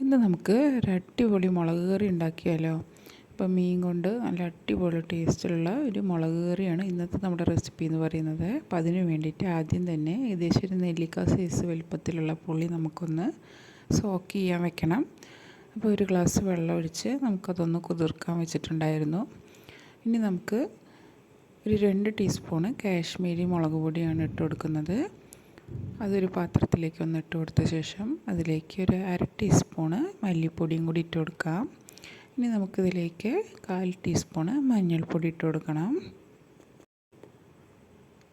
ഇന്ന് നമുക്ക് ഒരു അടിപൊളി മുളക് കറി ഉണ്ടാക്കിയാലോ? ഇപ്പം മീൻ കൊണ്ട് നല്ല അടിപൊളി ടേസ്റ്റുള്ള ഒരു മുളക് കറിയാണ് ഇന്നത്തെ നമ്മുടെ റെസിപ്പി എന്ന് പറയുന്നത്. അപ്പം അതിന് വേണ്ടിയിട്ട് ആദ്യം തന്നെ ഏകദേശം ഒരു നെല്ലിക്ക സൈസ് വലുപ്പത്തിലുള്ള പുളി നമുക്കൊന്ന് സോക്ക് ചെയ്യാൻ വെക്കണം. അപ്പോൾ ഒരു ഗ്ലാസ് വെള്ളം ഒഴിച്ച് നമുക്കതൊന്ന് കുതിർക്കാൻ വെച്ചിട്ടുണ്ടായിരുന്നു. ഇനി നമുക്ക് ഒരു രണ്ട് ടീസ്പൂണ് കാശ്മീരി മുളക് പൊടിയാണ് ഇട്ട് കൊടുക്കുന്നത്. അതൊരു പാത്രത്തിലേക്ക് ഒന്ന് ഇട്ട് കൊടുത്ത ശേഷം അതിലേക്ക് ഒരു അര ടീസ്പൂണ് മല്ലിപ്പൊടിയും കൂടി ഇട്ട് കൊടുക്കാം ഇനി നമുക്കിതിലേക്ക് കാൽ ടീസ്പൂണ് മഞ്ഞൾപ്പൊടി ഇട്ട് കൊടുക്കണം.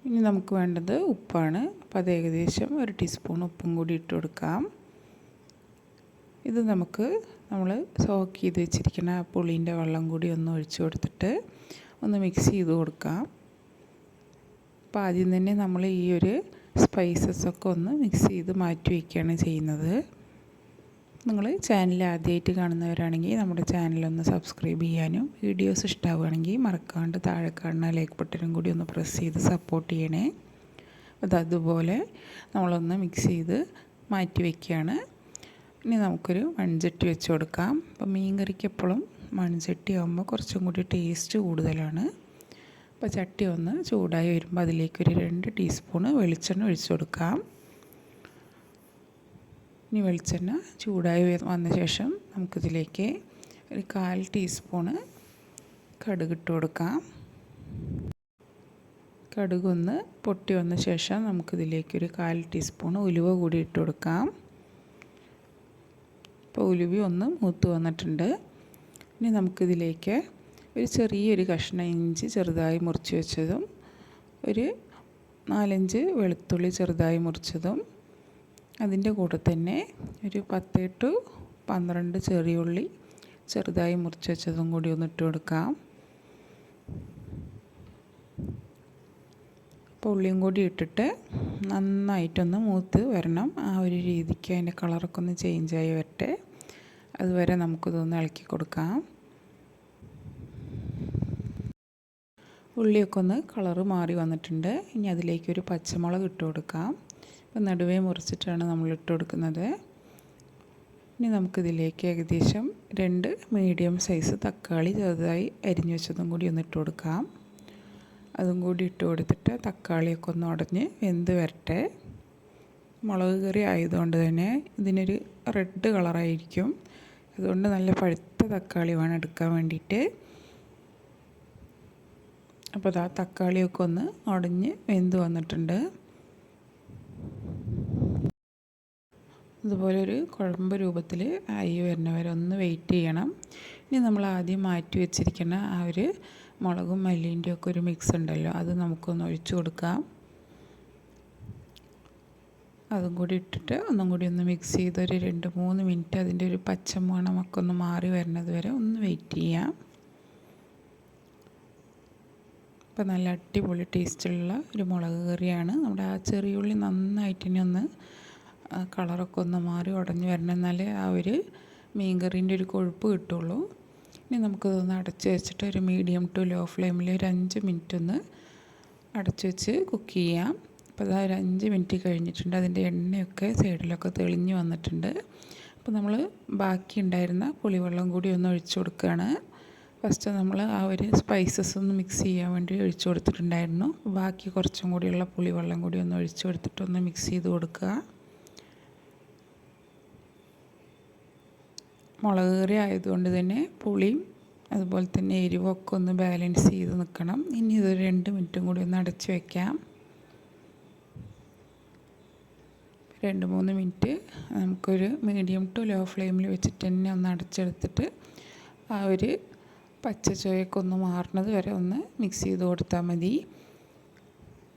ഇനി നമുക്ക് വേണ്ടത് ഉപ്പാണ്. അപ്പോൾ അത് ഏകദേശം ഒരു ടീസ്പൂൺ ഉപ്പും കൂടി ഇട്ട് കൊടുക്കാം. ഇത് നമുക്ക് നമ്മൾ സോക്ക് ചെയ്ത് വെച്ചിരിക്കുന്ന പുളീന്റെ വെള്ളം കൂടി ഒന്ന് ഒഴിച്ചു കൊടുത്തിട്ട് ഒന്ന് മിക്സ് ചെയ്ത് കൊടുക്കാം. അപ്പോൾ ആദ്യം തന്നെ നമ്മൾ ഈ ഒരു സ്പൈസസൊക്കെ ഒന്ന് മിക്സ് ചെയ്ത് മാറ്റി വയ്ക്കുകയാണ് ചെയ്യുന്നത്. നിങ്ങൾ ചാനൽ ആദ്യമായിട്ട് കാണുന്നവരാണെങ്കിൽ നമ്മുടെ ചാനലൊന്ന് സബ്സ്ക്രൈബ് ചെയ്യാനും വീഡിയോസ് ഇഷ്ടമാവുകയാണെങ്കിൽ മറക്കാണ്ട് താഴെ കാണുന്ന ലൈക്ക് ബട്ടനും കൂടി ഒന്ന് പ്രസ് ചെയ്ത് സപ്പോർട്ട് ചെയ്യണേ. അത് അതുപോലെ നമ്മളൊന്ന് മിക്സ് ചെയ്ത് മാറ്റി വയ്ക്കുകയാണ് ഇനി നമുക്കൊരു മൺചട്ടി വെച്ച് കൊടുക്കാം. അപ്പം മീൻ കറിക്ക് എപ്പോഴും മൺചട്ടി ആകുമ്പോൾ കുറച്ചും കൂടി ടേസ്റ്റ് കൂടുതലാണ്. അപ്പോൾ ചട്ടി ഒന്ന് ചൂടായി വരുമ്പോൾ അതിലേക്ക് ഒരു രണ്ട് ടീസ്പൂണ് വെളിച്ചെണ്ണ ഒഴിച്ചു കൊടുക്കാം. ഇനി വെളിച്ചെണ്ണ ചൂടായി വന്ന ശേഷം നമുക്കിതിലേക്ക് ഒരു കാൽ ടീസ്പൂണ് കടുക് ഇട്ട് കൊടുക്കാം. കടുകൊന്ന് പൊട്ടി വന്ന ശേഷം നമുക്കിതിലേക്ക് ഒരു കാൽ ടീസ്പൂൺ ഉലുവ കൂടി ഇട്ട് കൊടുക്കാം. ഇപ്പോൾ ഉലുവി ഒന്ന് മൂത്ത് വന്നിട്ടുണ്ട്. ഇനി നമുക്കിതിലേക്ക് ഒരു ചെറിയൊരു കഷ്ണം ഇഞ്ചി ചെറുതായി മുറിച്ച് വെച്ചതും ഒരു നാലഞ്ച് വെളുത്തുള്ളി ചെറുതായി മുറിച്ചതും അതിന്റെ കൂടെ തന്നെ ഒരു പത്ത് ടു പന്ത്രണ്ട് ചെറിയുള്ളി ചെറുതായി മുറിച്ച് വെച്ചതും കൂടി ഒന്ന് ഇട്ട് കൊടുക്കാം. അപ്പോൾ ഉള്ളിയും കൂടി ഇട്ടിട്ട് നന്നായിട്ടൊന്ന് മൂത്ത് വരണം. ആ ഒരു രീതിക്ക് അതിന്റെ കളറൊക്കെ ഒന്ന് ചേഞ്ചായി വരട്ടെ. അതുവരെ നമുക്കിതൊന്ന് ഇളക്കി കൊടുക്കാം. ഉള്ളിയൊക്കെ ഒന്ന് കളറ് മാറി വന്നിട്ടുണ്ട്. ഇനി അതിലേക്ക് ഒരു പച്ചമുളക് ഇട്ട് കൊടുക്കാം. ഇപ്പം നടുവേ മുറിച്ചിട്ടാണ് നമ്മൾ ഇട്ട് കൊടുക്കുന്നത്. ഇനി നമുക്കിതിലേക്ക് ഏകദേശം രണ്ട് മീഡിയം സൈസ് തക്കാളി ചെറുതായി അരിഞ്ഞു വെച്ചതും കൂടി ഒന്ന് ഇട്ട് കൊടുക്കാം. അതും കൂടി ഇട്ട് കൊടുത്തിട്ട് തക്കാളിയൊക്കെ ഒന്ന് ഉടഞ്ഞ് വെന്ത് വരട്ടെ. മുളക് കറി ആയതുകൊണ്ട് തന്നെ ഇതിനൊരു റെഡ് കളറായിരിക്കും അതുകൊണ്ട് നല്ല പഴുത്ത തക്കാളി വേണം എടുക്കാൻ വേണ്ടിയിട്ട്. അപ്പോൾ ആ തക്കാളിയൊക്കെ ഒന്ന് ഉടഞ്ഞ് വെന്ത് വന്നിട്ടുണ്ട്. അതുപോലെ ഒരു കുഴമ്പ് രൂപത്തിൽ ആയി വരുന്നവരെ ഒന്ന് വെയിറ്റ് ചെയ്യണം. ഇനി നമ്മൾ ആദ്യം മാറ്റി വെച്ചിരിക്കുന്ന ആ ഒരു മുളകും മല്ലിന്റെ ഒക്കെ ഒരു മിക്സ് ഉണ്ടല്ലോ അത് നമുക്കൊന്ന് ഒഴിച്ചു കൊടുക്കാം. അതും കൂടി ഇട്ടിട്ട് ഒന്നും കൂടി ഒന്ന് മിക്സ് ചെയ്ത് ഒരു രണ്ട് മൂന്ന് മിനിറ്റ് അതിന്റെ ഒരു പച്ചമണമൊക്കെ ഒന്ന് മാറി വരുന്നത് വരെ ഒന്ന് വെയിറ്റ് ചെയ്യാം. ഇപ്പം നല്ല അടിപൊളി ടേസ്റ്റുള്ള ഒരു മുളക് കറിയാണ്. നമ്മുടെ ആ ചെറിയ ഉള്ളി നന്നായിട്ട് ഇനി ഒന്ന് കളറൊക്കെ ഒന്ന് മാറി ഉടഞ്ഞു വരണം. എന്നാലേ ആ ഒരു മീൻ കറീന്റെ ഒരു കൊഴുപ്പ് കിട്ടുള്ളൂ. ഇനി നമുക്കതൊന്ന് അടച്ച് വെച്ചിട്ട് ഒരു മീഡിയം ടു ലോ ഫ്ലെയിമിൽ ഒരു അഞ്ച് മിനിറ്റ് ഒന്ന് അടച്ച് വെച്ച് കുക്ക് ചെയ്യാം. അപ്പോൾ അതാ ഒരു അഞ്ച് മിനിറ്റ് കഴിഞ്ഞിട്ടുണ്ട്. അതിന്റെ എണ്ണയൊക്കെ സൈഡിലൊക്കെ തെളിഞ്ഞു വന്നിട്ടുണ്ട്. അപ്പോൾ നമ്മൾ ബാക്കി ഉണ്ടായിരുന്ന പുളിവെള്ളം കൂടി ഒന്ന് ഒഴിച്ചു കൊടുക്കുകയാണ്. ഫസ്റ്റ് നമ്മൾ ആ ഒരു സ്പൈസസ് ഒന്ന് മിക്സ് ചെയ്യാൻ വേണ്ടി ഒഴിച്ചു കൊടുത്തിട്ടുണ്ടായിരുന്നു. ബാക്കി കുറച്ചും കൂടിയുള്ള പുളിവെള്ളം കൂടി ഒന്ന് ഒഴിച്ചു കൊടുത്തിട്ടൊന്ന് മിക്സ് ചെയ്ത് കൊടുക്കുക. മുളക് കറി ആയതുകൊണ്ട് തന്നെ പുളിയും അതുപോലെ തന്നെ എരിവൊക്കെ ഒന്ന് ബാലൻസ് ചെയ്ത് നിൽക്കണം. ഇനി ഇതൊരു രണ്ട് മിനിറ്റും കൂടി ഒന്ന് അടച്ചു വയ്ക്കാം രണ്ട് മൂന്ന് മിനിറ്റ് നമുക്കൊരു മീഡിയം ടു ലോ ഫ്ലെയിമിൽ വെച്ചിട്ട് തന്നെ ഒന്ന് അടച്ചെടുത്തിട്ട് ആ ഒരു പച്ച ഒന്ന് മാറുന്നത് വരെ ഒന്ന് മിക്സ് ചെയ്ത് കൊടുത്താൽ മതി.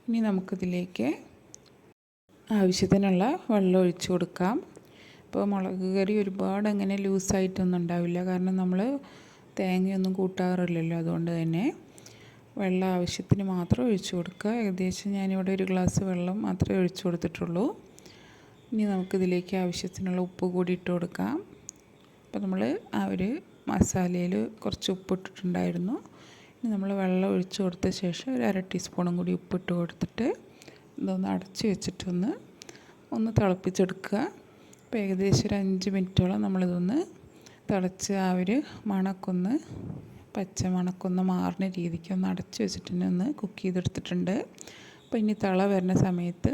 ഇനി നമുക്കിതിലേക്ക് ആവശ്യത്തിനുള്ള വെള്ളം ഒഴിച്ചു കൊടുക്കാം. ഇപ്പോൾ മുളക് കറി ഒരുപാട് അങ്ങനെ ലൂസായിട്ടൊന്നും ഉണ്ടാവില്ല. കാരണം നമ്മൾ തേങ്ങയൊന്നും കൂട്ടാറില്ലല്ലോ അതുകൊണ്ട് തന്നെ. വെള്ളം ആവശ്യത്തിന് മാത്രം ഒഴിച്ചു കൊടുക്കുക. ഏകദേശം ഞാനിവിടെ ഒരു ഗ്ലാസ് വെള്ളം മാത്രമേ ഒഴിച്ചു കൊടുത്തിട്ടുള്ളൂ. ഇനി നമുക്കിതിലേക്ക് ആവശ്യത്തിനുള്ള ഉപ്പ് കൂടി ഇട്ട് കൊടുക്കാം. അപ്പോൾ നമ്മൾ ആ ഒരു മസാലയിൽ കുറച്ച് ഉപ്പിട്ടിട്ടുണ്ടായിരുന്നു. ഇനി നമ്മൾ വെള്ളം ഒഴിച്ച് കൊടുത്ത ശേഷം ഒരു അര ടീസ്പൂണും കൂടി ഉപ്പിട്ട് കൊടുത്തിട്ട് ഇതൊന്ന് അടച്ച് വെച്ചിട്ടൊന്ന് ഒന്ന് തിളപ്പിച്ചെടുക്കുക. അപ്പോൾ ഏകദേശം ഒരു അഞ്ച് മിനിറ്റോളം നമ്മളിതൊന്ന് തിളച്ച് ആ ഒരു മണക്കൊന്ന് പച്ച മണക്കൊന്ന് മാറുന്ന രീതിക്ക് ഒന്ന് അടച്ച് വെച്ചിട്ട് ഒന്ന് കുക്ക് ചെയ്തെടുത്തിട്ടുണ്ട്. അപ്പോൾ ഇനി തള വരുന്ന സമയത്ത്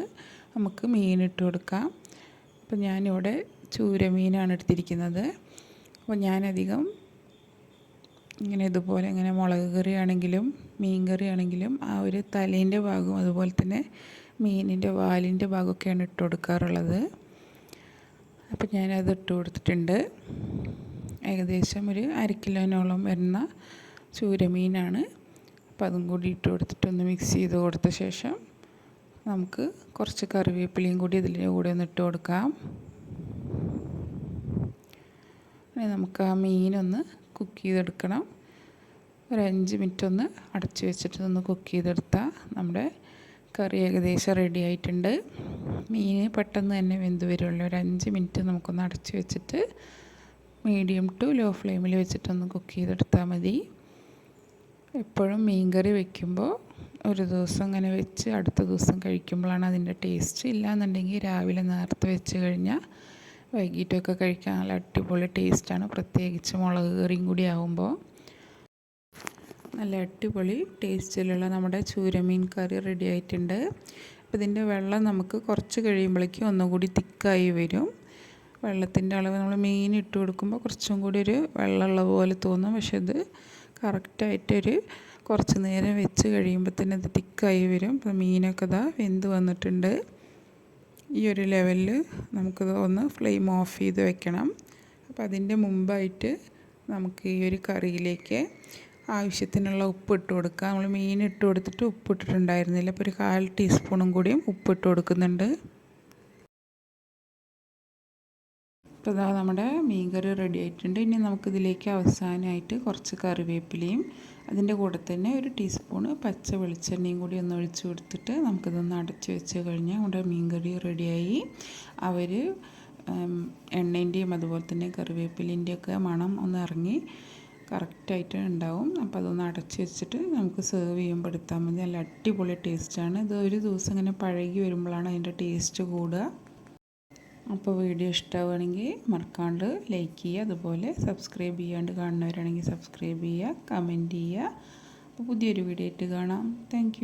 നമുക്ക് മീനിട്ട് കൊടുക്കാം. അപ്പോൾ ഞാനിവിടെ ചൂര മീനാണ് എടുത്തിരിക്കുന്നത്. അപ്പോൾ ഞാനധികം ഇങ്ങനെ ഇതുപോലെ ഇങ്ങനെ മുളക് കറി ആണെങ്കിലും മീൻ കറി ആണെങ്കിലും ആ ഒരു തലേന്റെ ഭാഗവും അതുപോലെ തന്നെ മീനിന്റെ വാലിന്റെ ഭാഗമൊക്കെയാണ് ഇട്ട് കൊടുക്കാറുള്ളത്. അപ്പം ഞാനത് ഇട്ട് കൊടുത്തിട്ടുണ്ട്. ഏകദേശം ഒരു അര കിലോനോളം വരുന്ന ചൂരമീനാണ്. അപ്പം അതും കൂടി ഇട്ട് കൊടുത്തിട്ടൊന്ന് മിക്സ് ചെയ്ത് കൊടുത്ത ശേഷം നമുക്ക് കുറച്ച് കറിവേപ്പിലയും കൂടി ഇതിന്റെ കൂടെ ഒന്ന് ഇട്ട് കൊടുക്കാം. നമുക്ക് ആ മീനൊന്ന് കുക്ക് ചെയ്തെടുക്കണം. ഒരു അഞ്ച് മിനിറ്റ് ഒന്ന് അടച്ച് വെച്ചിട്ട് ഒന്ന് കുക്ക് ചെയ്തെടുത്താൽ നമ്മുടെ കറി ഏകദേശം റെഡി ആയിട്ടുണ്ട്. മീൻ പെട്ടെന്ന് തന്നെ വെന്ത് വരുള്ളൂ. ഒരു അഞ്ച് മിനിറ്റ് നമുക്കൊന്ന് അടച്ച് വെച്ചിട്ട് മീഡിയം ടു ലോ ഫ്ലെയിമിൽ വെച്ചിട്ടൊന്ന് കുക്ക് ചെയ്തെടുത്താൽ മതി. എപ്പോഴും മീൻ കറി വെക്കുമ്പോൾ ഒരു ദിവസം ഇങ്ങനെ വെച്ച് അടുത്ത ദിവസം കഴിക്കുമ്പോഴാണ് അതിന്റെ ടേസ്റ്റ് ഇല്ലയെന്നുണ്ടെങ്കിൽ രാവിലെ നേരത്തെ വെച്ച് കഴിഞ്ഞാൽ വൈകിട്ടൊക്കെ കഴിക്കാൻ നല്ല അടിപൊളി ടേസ്റ്റാണ്. പ്രത്യേകിച്ച് മുളക് കറിയും കൂടി ആകുമ്പോൾ നല്ല അടിപൊളി ടേസ്റ്റിലുള്ള നമ്മുടെ ചൂരമീൻ കറി റെഡി ആയിട്ടുണ്ട്. അപ്പോൾ ഇതിന്റെ വെള്ളം നമുക്ക് കുറച്ച് കഴിയുമ്പോഴേക്കും ഒന്നുകൂടി തിക്കായി വരും. വെള്ളത്തിന്റെ അളവ് നമ്മൾ മീൻ ഇട്ട് കൊടുക്കുമ്പോൾ കുറച്ചും കൂടി ഒരു വെള്ളമുള്ള പോലെ തോന്നും. പക്ഷെ ഇത് കറക്റ്റായിട്ടൊരു കുറച്ച് നേരം വെച്ച് കഴിയുമ്പോൾ തന്നെ ഇത് തിക്കായി വരും. അപ്പോൾ മീനൊക്കെ ഇതാ വെന്ത് വന്നിട്ടുണ്ട്. ഈ ഒരു ലെവലിൽ നമുക്കിത് ഒന്ന് ഫ്ലെയിം ഓഫ് ചെയ്ത് വെക്കണം. അപ്പോൾ അതിന്റെ മുമ്പായിട്ട് നമുക്ക് ഈ ഒരു കറിയിലേക്ക് ആവശ്യത്തിനുള്ള ഉപ്പ് ഇട്ട് കൊടുക്കുക നമ്മൾ മീൻ ഇട്ട് കൊടുത്തിട്ട് ഉപ്പ് ഇട്ടിട്ടുണ്ടായിരുന്നില്ല അപ്പോൾ ഒരു കാൽ ടീസ്പൂണും കൂടിയും ഉപ്പ് ഇട്ട് കൊടുക്കുന്നുണ്ട്. ഇപ്പോൾ ഇതാ നമ്മുടെ മീൻ കറി റെഡി ആയിട്ടുണ്ട്. ഇനി നമുക്കിതിലേക്ക് അവസാനമായിട്ട് കുറച്ച് കറിവേപ്പിലയും അതിന്റെ കൂടെ തന്നെ ഒരു ടീസ്പൂണ് പച്ച വെളിച്ചെണ്ണയും കൂടി ഒന്ന് ഒഴിച്ച് കൊടുത്തിട്ട് നമുക്കിതൊന്ന് അടച്ചു വെച്ച് കഴിഞ്ഞാൽ നമ്മുടെ മീൻകറി റെഡിയായി. അവർ എണ്ണേന്റെയും അതുപോലെ തന്നെ കറിവേപ്പിലിന്റെയൊക്കെ മണം ഒന്ന് ഇറങ്ങി കറക്റ്റായിട്ട് ഉണ്ടാവും. അപ്പോൾ അതൊന്ന് അടച്ചു വെച്ചിട്ട് നമുക്ക് സെർവ് ചെയ്യുമ്പോൾ എടുത്താൽ മതി. നല്ല അടിപൊളി ടേസ്റ്റാണ് ഇത് ഒരു ദിവസം ഇങ്ങനെ പഴകി വരുമ്പോഴാണ് അതിന്റെ ടേസ്റ്റ് കൂടുക. അപ്പോൾ വീഡിയോ ഇഷ്ടമാവുകയാണെങ്കിൽ മറക്കാണ്ട് ലൈക്ക് ചെയ്യുക. അതുപോലെ സബ്സ്ക്രൈബ് ചെയ്യാണ്ട് കാണുന്നവരാണെങ്കിൽ സബ്സ്ക്രൈബ് ചെയ്യുക കമന്റ് ചെയ്യുക. അപ്പോൾ പുതിയൊരു വീഡിയോ ആയിട്ട് കാണാം. താങ്ക്